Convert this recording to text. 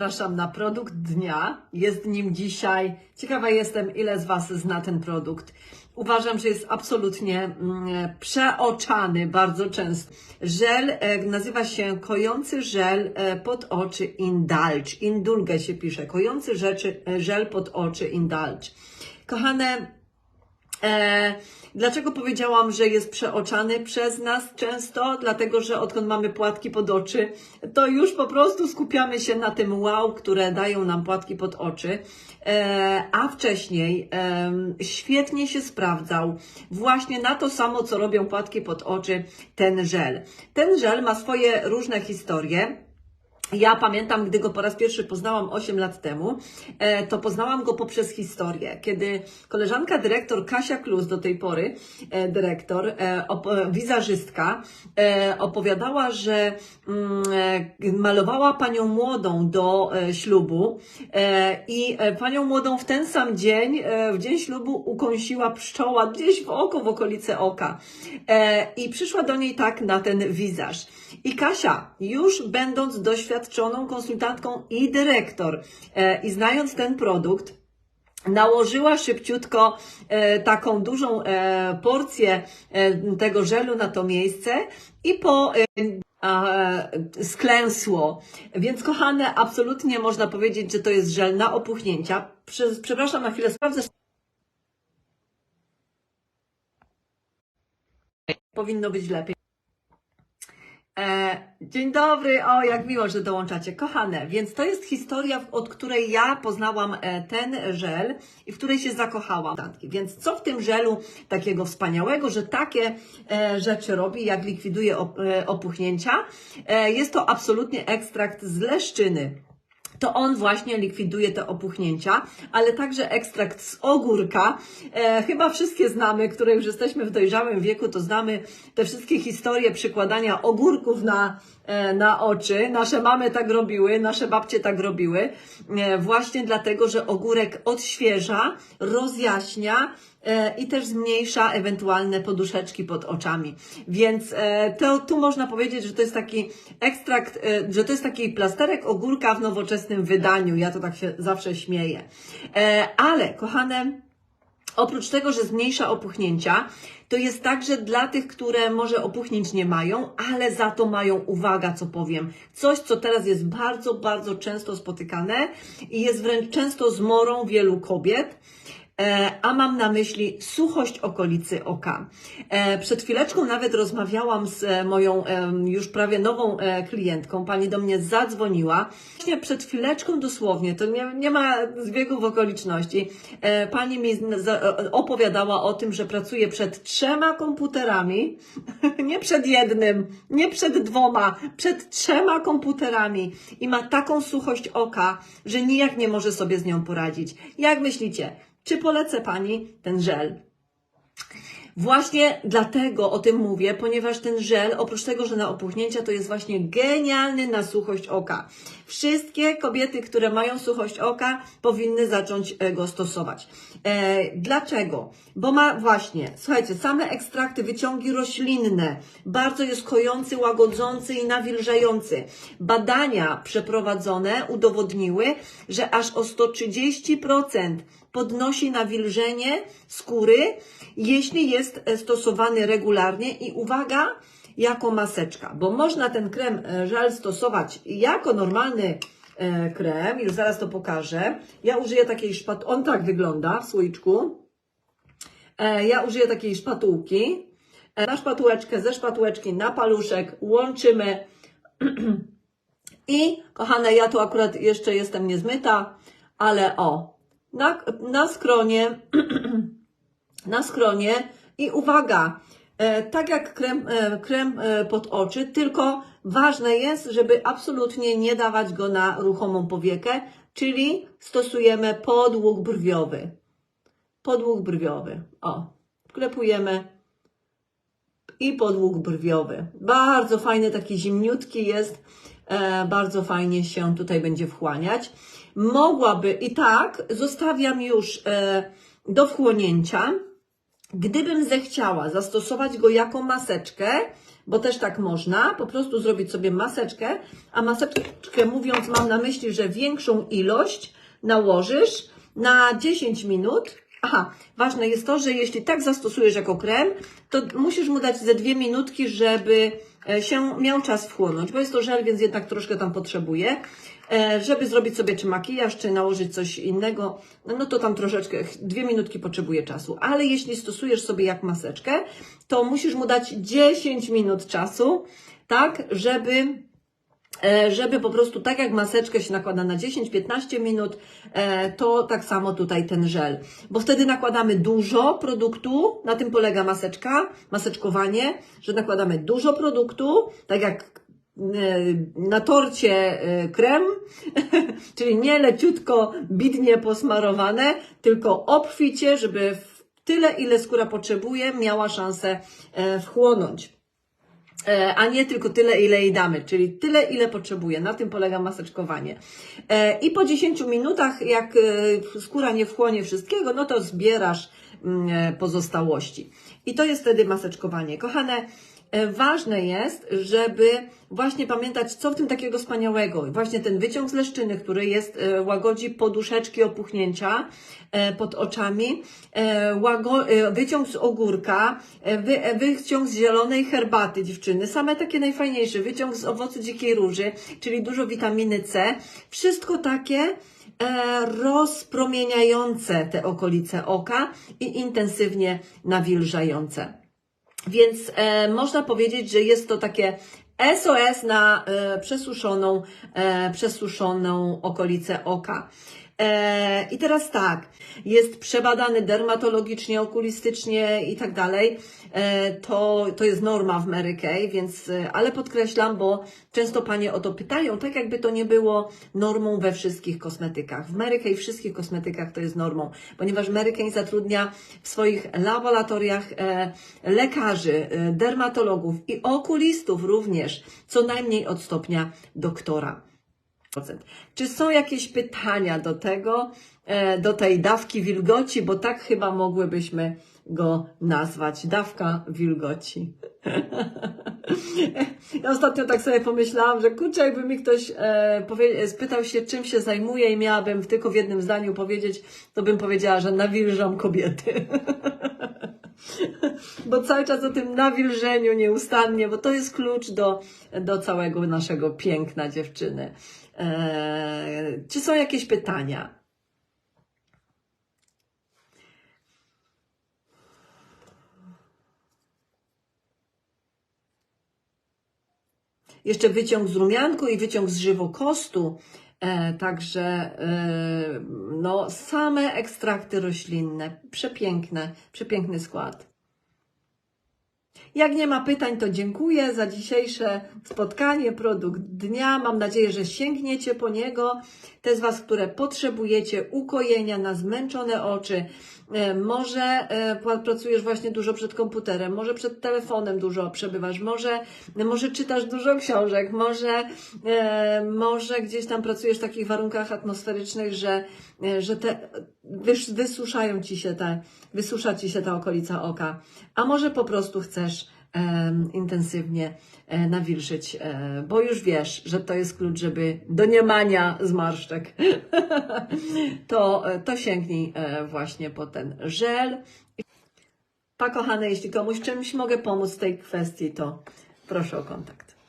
Zapraszam na produkt dnia. Jest nim dzisiaj. Ciekawa jestem, ile z Was zna ten produkt. Uważam, że jest absolutnie mm, przeoczany bardzo często. Żel e, nazywa się kojący żel e, pod oczy Indulge. Indulge się pisze. Kojący rzeczy, e, żel pod oczy Indulge. Kochane, E, dlaczego powiedziałam, że jest przeoczany przez nas często? Dlatego, że odkąd mamy płatki pod oczy, to już po prostu skupiamy się na tym wow, które dają nam płatki pod oczy. E, a wcześniej em, świetnie się sprawdzał właśnie na to samo, co robią płatki pod oczy, ten żel. Ten żel ma swoje różne historie. Ja pamiętam, gdy go po raz pierwszy poznałam 8 lat temu, e, to poznałam go poprzez historię, kiedy koleżanka dyrektor Kasia Klus, do tej pory e, dyrektor, e, e, opowiadała, że mm, malowała panią młodą do ślubu i panią młodą w ten sam dzień, w dzień ślubu ukąsiła pszczoła gdzieś w oko, w okolice oka i przyszła do niej tak na ten wizaż. I Kasia, już będąc doświadczoną konsultantką i dyrektor e, i znając ten produkt, nałożyła szybciutko e, taką dużą e, porcję tego żelu na to miejsce i po sklęsło. Więc kochane, absolutnie można powiedzieć, że to jest żel na opuchnięcia. Prze- Przepraszam na chwilę, sprawdzę. Powinno być lepiej. Dzień dobry, o jak miło, że dołączacie. Kochane, więc to jest historia, od której ja poznałam e, ten żel i w której się zakochałam. Więc co w tym żelu takiego wspaniałego, że takie e, rzeczy robi, jak likwiduje e, opuchnięcia? Jest to absolutnie ekstrakt z leszczyny to on właśnie likwiduje te opuchnięcia, ale także ekstrakt z ogórka. E, chyba wszystkie znamy, które już jesteśmy w dojrzałym wieku, to znamy te wszystkie historie przykładania ogórków na, e, na oczy. Nasze mamy tak robiły, nasze babcie tak robiły, e, właśnie dlatego, że ogórek odświeża, rozjaśnia, i też zmniejsza ewentualne poduszeczki pod oczami. Więc e, to, tu można powiedzieć, że to jest taki ekstrakt, e, że to jest taki plasterek ogórka w nowoczesnym wydaniu. Ja to tak się zawsze śmieję. E, ale, kochane, Oprócz tego, że zmniejsza opuchnięcia, to jest także dla tych, które może opuchnięć nie mają, ale za to mają, uwaga, co powiem, coś, co teraz jest bardzo, bardzo często spotykane i jest wręcz często zmorą wielu kobiet. E, a mam na myśli suchość okolicy oka. E, Przed chwileczką nawet rozmawiałam z e, moją już prawie nową klientką. Pani do mnie zadzwoniła. Właśnie przed chwileczką dosłownie, to nie, nie ma zbiegów okoliczności. Pani mi opowiadała o tym, że pracuje przed trzema komputerami, nie przed jednym, nie przed dwoma, przed trzema komputerami i ma taką suchość oka, że nijak nie może sobie z nią poradzić. Jak myślicie? Czy polecę Pani ten żel? Właśnie dlatego o tym mówię, ponieważ ten żel, oprócz tego, że na opuchnięcia, to jest właśnie genialny na suchość oka. Wszystkie kobiety, które mają suchość oka, powinny zacząć e, go stosować. E, dlaczego? Bo ma właśnie, słuchajcie, same ekstrakty, wyciągi roślinne, bardzo jest kojący, łagodzący i nawilżający. Badania przeprowadzone udowodniły, że aż o 130% podnosi nawilżenie skóry, jeśli jest e, stosowany regularnie i uwaga, jako maseczka, bo można ten krem e, żel stosować jako normalny e, krem, już zaraz to pokażę. Ja użyję takiej szpat, on tak wygląda w słoiczku. Ja użyję takiej szpatułki. Na szpatułeczkę, ze szpatułeczki na paluszek łączymy i kochane, ja tu akurat jeszcze jestem niezmyta, ale o, na, na skronie, na skronie i uwaga, e, tak jak krem, e, krem e, pod oczy, tylko ważne jest, żeby absolutnie nie dawać go na ruchomą powiekę, czyli stosujemy podłóg brwiowy. Podłóg brwiowy. O, wklepujemy i podłóg brwiowy. Bardzo fajny, taki zimniutki jest. Bardzo fajnie się tutaj będzie wchłaniać. Mogłaby i tak zostawiam już e, do wchłonięcia. Gdybym zechciała zastosować go jako maseczkę, bo też tak można, po prostu zrobić sobie maseczkę, a maseczkę mówiąc mam na myśli, że większą ilość nałożysz na 10 minut. Aha, ważne jest to, że jeśli tak zastosujesz jako krem, to musisz mu dać ze dwie minutki, żeby e, się miał czas wchłonąć, bo jest to żel, więc jednak troszkę tam potrzebuje. E, Żeby zrobić sobie czy makijaż, czy nałożyć coś innego, no to tam troszeczkę, dwie minutki potrzebuje czasu. Ale jeśli stosujesz sobie jak maseczkę, to musisz mu dać 10 minut czasu, tak, żeby e, żeby po prostu tak jak maseczkę się nakłada na 10-15 minut, e, to tak samo tutaj ten żel. Bo wtedy nakładamy dużo produktu, na tym polega maseczka, maseczkowanie, że nakładamy dużo produktu, tak jak na torcie e, krem, czyli nie leciutko, bidnie posmarowane, tylko obficie, żeby w tyle, ile skóra potrzebuje, miała szansę e, wchłonąć. E, a nie tylko tyle, ile jej damy, czyli tyle, ile potrzebuje. Na tym polega maseczkowanie. E, I po 10 minutach, jak e, skóra nie wchłonie wszystkiego, no to zbierasz mm, e, pozostałości. I to jest wtedy maseczkowanie. Kochane, e, ważne jest, żeby właśnie pamiętać, co w tym takiego wspaniałego. Właśnie ten wyciąg z leszczyny, który jest, e, łagodzi poduszeczki opuchnięcia e, pod oczami, e, e, wyciąg z ogórka, e, wy, e, wyciąg z zielonej herbaty dziewczyny, same takie najfajniejsze, wyciąg z owocu dzikiej róży, czyli dużo witaminy C, wszystko takie e, rozpromieniające te okolice oka i intensywnie nawilżające. Więc e, można powiedzieć, że jest to takie SOS na e, przesuszoną, e, przesuszoną okolicę oka. E, I teraz tak, jest przebadany dermatologicznie, okulistycznie i tak dalej. E, to, to jest norma w Mary Kay, więc, e, ale podkreślam, bo często panie o to pytają, tak jakby to nie było normą we wszystkich kosmetykach. W Mary Kay wszystkich kosmetykach to jest normą, ponieważ Mary Kay zatrudnia w swoich laboratoriach lekarzy, dermatologów i okulistów również, co najmniej od stopnia doktora. Czy są jakieś pytania do tego, e, do tej dawki wilgoci, bo tak chyba mogłybyśmy go nazwać. Dawka wilgoci. Ja ostatnio tak sobie pomyślałam, że kurczę, jakby mi ktoś e, spytał się, czym się zajmuje i miałabym tylko w jednym zdaniu powiedzieć, to bym powiedziała, że nawilżam kobiety. bo cały czas o tym nawilżeniu nieustannie, bo to jest klucz do, do całego naszego piękna dziewczyny. Eee, czy są jakieś pytania? Jeszcze wyciąg z rumianku i wyciąg z żywokostu. E, także e, no, same ekstrakty roślinne. Przepiękne, przepiękny skład. Jak nie ma pytań, to dziękuję za dzisiejsze spotkanie, produkt dnia. Mam nadzieję, że sięgniecie po niego. Te z Was, które potrzebujecie ukojenia na zmęczone oczy, e, może e, pracujesz właśnie dużo przed komputerem, może przed telefonem dużo przebywasz, może, może czytasz dużo książek, może, e, może gdzieś tam pracujesz w takich warunkach atmosferycznych, że, że te wys, wysuszają ci się te, wysusza ci się ta okolica oka, a może po prostu chcesz em, intensywnie e, nawilżyć, e, bo już wiesz, że to jest klucz, żeby do niemania zmarszczek, to, e, to sięgnij e, właśnie po ten żel. Pa kochane, jeśli komuś czymś mogę pomóc w tej kwestii, to proszę o kontakt.